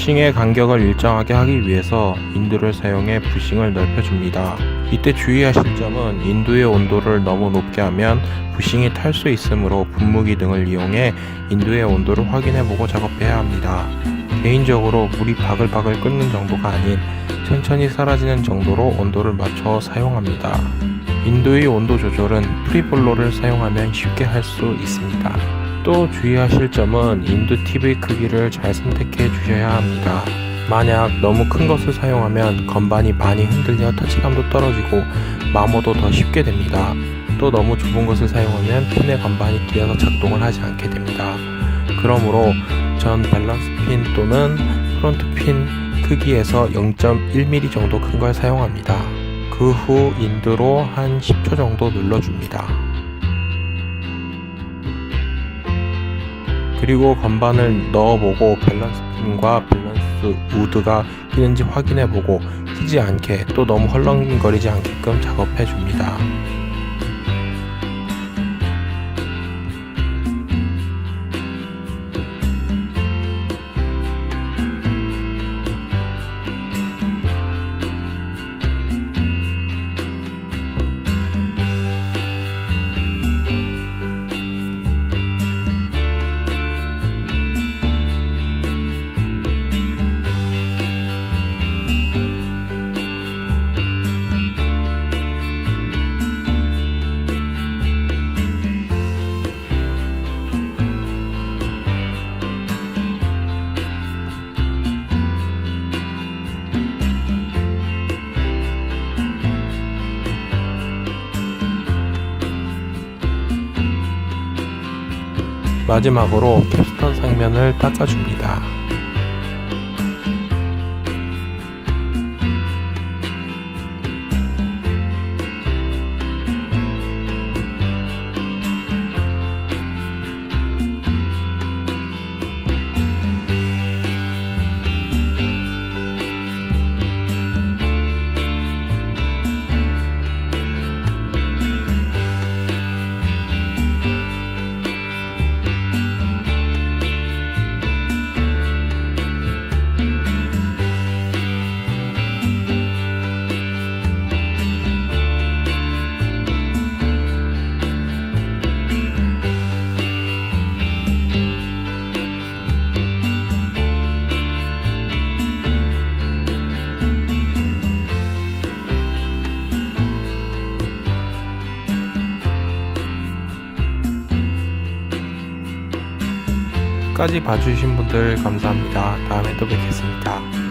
부싱의 간격을 일정하게 하기 위해서 인두를 사용해 부싱을 넓혀줍니다. 이때 주의하실 점은 인두의 온도를 너무 높게 하면 부싱이 탈 수 있으므로 분무기 등을 이용해 인두의 온도를 확인해보고 작업해야 합니다. 개인적으로 물이 바글바글 끓는 정도가 아닌 천천히 사라지는 정도로 온도를 맞춰 사용합니다. 인두의 온도 조절은 프리볼로를 사용하면 쉽게 할 수 있습니다. 또 주의하실 점은 인두 팁의 크기를 잘 선택해 주셔야 합니다. 만약 너무 큰 것을 사용하면 건반이 많이 흔들려 터치감도 떨어지고 마모도 더 쉽게 됩니다. 또 너무 좁은 것을 사용하면 핀의 건반이 끼어서 작동을 하지 않게 됩니다. 그러므로 전 밸런스 핀 또는 프론트 핀 크기에서 0.1mm 정도 큰 걸 사용합니다. 그 후 인두로 한 10초 정도 눌러줍니다. 그리고 건반을 넣어보고 밸런스 핀과 밸런스 우드가 끼는지 확인해보고 끼지 않게 또 너무 헐렁거리지 않게끔 작업해줍니다. 마지막으로 캡스톤 상면을 닦아줍니다. 끝까지 봐주신 분들 감사합니다. 다음에 또 뵙겠습니다.